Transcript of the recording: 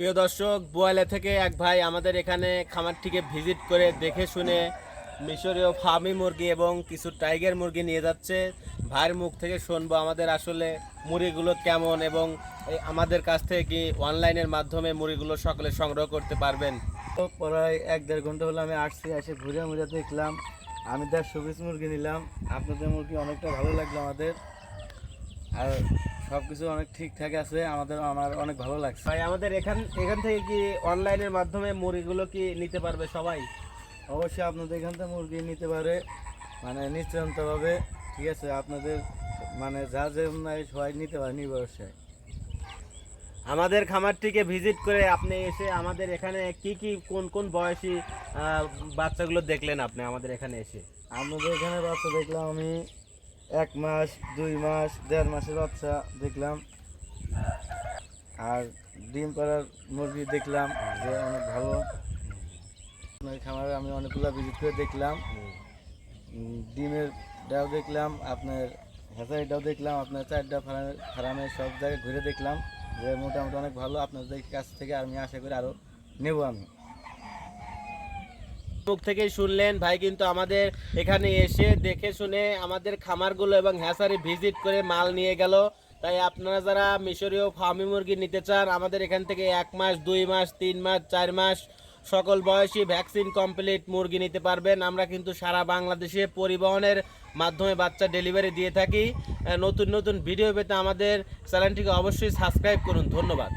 প্রিয় দর্শক, বোয়ালে থেকে এক ভাই আমাদের এখানে খামারটিকে ভিজিট করে দেখে শুনে মিশরীয় ফার্মি মুরগি এবং কিছু টাইগার মুরগি নিয়ে যাচ্ছে। ভাইয়ের মুখ থেকে শুনব আমাদের আসলে মুরগিগুলো কেমন এবং আমাদের কাছ থেকে কি অনলাইনের মাধ্যমে মুরগিগুলো সকলে সংগ্রহ করতে পারবেন। প্রায় এক দেড় ঘণ্টা হলো আমি আসছি, এসে ঘুরে মুড়ে দেখলাম। আমি দেড়শো পিস মুরগি নিলাম। আপনাদের মুরগি অনেকটা ভালো লাগল আমাদের। আর সব কিছু অনেক ঠিকঠাক আছে আমাদের আমার অনেক ভালো লাগছে। ভাই আমাদের এখান এখান থেকে কি অনলাইনের মাধ্যমে মুরগিগুলো কি নিতে পারবে সবাই? অবশ্যই আপনাদের এখান থেকে মুরগি নিতে পারে মানে নিশ্চিন্তভাবে ঠিক আছে? আপনাদের মানে যা যে নাই সবাই নিতে পারে নির্ভরসায় আমাদের খামারটিকে ভিজিট করে আপনি এসে আমাদের এখানে কি কি কোন কোন বয়সী বাচ্চাগুলো দেখলেন আপনি আমাদের এখানে এসে? আপনাদের এখানে বাচ্চা দেখলাম আমি এক মাস, দুই মাস, দেড় মাসের বাচ্চা দেখলাম। আর ডিম পাড়ার মুরগি দেখলাম যে অনেক ভালো। খামারে আমি অনেকগুলো ভিজিট করে দেখলাম। ডিমের ডাও দেখলাম, আপনার হ্যাচারিটাও দেখলাম, আপনার চারটা ফার্মে ফার্মে সব জায়গায় ঘুরে দেখলাম যে মোটামুটি অনেক ভালো। আপনাদের কাছ থেকে আমি আশা করি আরও নেব আমি। মুখ থেকেই শুনলেন। ভাই কিন্তু আমাদের এখানে এসে দেখে শুনে আমাদের খামারগুলো এবং হ্যাসারি ভিজিট করে মাল নিয়ে গেল। তাই আপনারা যারা মিশরীয় ফার্মি মুরগি নিতে চান, আমাদের এখান থেকে এক মাস, দুই মাস, তিন মাস, চার মাস সকল বয়সী ভ্যাকসিন কমপ্লিট মুরগি নিতে পারবেন। আমরা কিন্তু সারা বাংলাদেশে পরিবহনের মাধ্যমে বাচ্চা ডেলিভারি দিয়ে থাকি। নতুন নতুন ভিডিও পেতে আমাদের চ্যানেলটিকে অবশ্যই সাবস্ক্রাইব করুন। ধন্যবাদ।